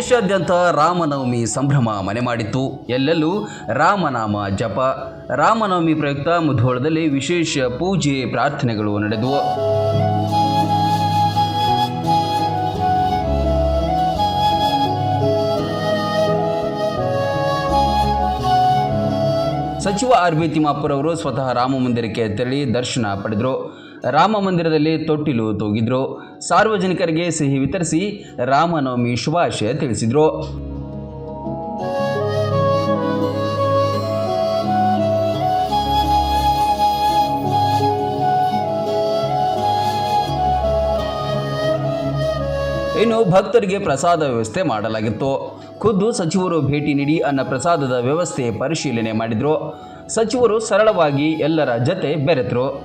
ದೇಶಾದ್ಯಂತ ರಾಮನವಮಿ ಸಂಭ್ರಮ ಮನೆ ಮಾಡಿತ್ತು. ಎಲ್ಲೆಲ್ಲೂ ರಾಮನಾಮ ಜಪ, ರಾಮನವಮಿ ಪ್ರಯುಕ್ತ ಮುಧೋಳದಲ್ಲಿ ವಿಶೇಷ ಪೂಜೆ ಪ್ರಾರ್ಥನೆಗಳು ನಡೆದವು. ಸಚಿವ ಆರ್ ಬಿ ತಿಮ್ಮಾಪುರ್ ಅವರು ಸ್ವತಃ ರಾಮ ಮಂದಿರಕ್ಕೆ ತೆರಳಿ ದರ್ಶನ ಪಡೆದರು. ರಾಮ ಮಂದಿರದಲ್ಲಿ ತೊಟ್ಟಿಲು ತೂಗಿದ್ರು. ಸಾರ್ವಜನಿಕರಿಗೆ ಸಿಹಿ ವಿತರಿಸಿ ರಾಮನವಮಿ ಶುಭಾಶಯ ತಿಳಿಸಿದರು. ಇನ್ನು ಭಕ್ತರಿಗೆ ಪ್ರಸಾದ ವ್ಯವಸ್ಥೆ ಮಾಡಲಾಗಿತ್ತು. ಖುದ್ದು ಸಚಿವರು ಭೇಟಿ ನೀಡಿ ಅನ್ನ ಪ್ರಸಾದದ ವ್ಯವಸ್ಥೆ ಪರಿಶೀಲನೆ ಮಾಡಿದರು. ಸಚಿವರು ಸರಳವಾಗಿ ಎಲ್ಲರ ಜತೆ ಬೆರೆತರು.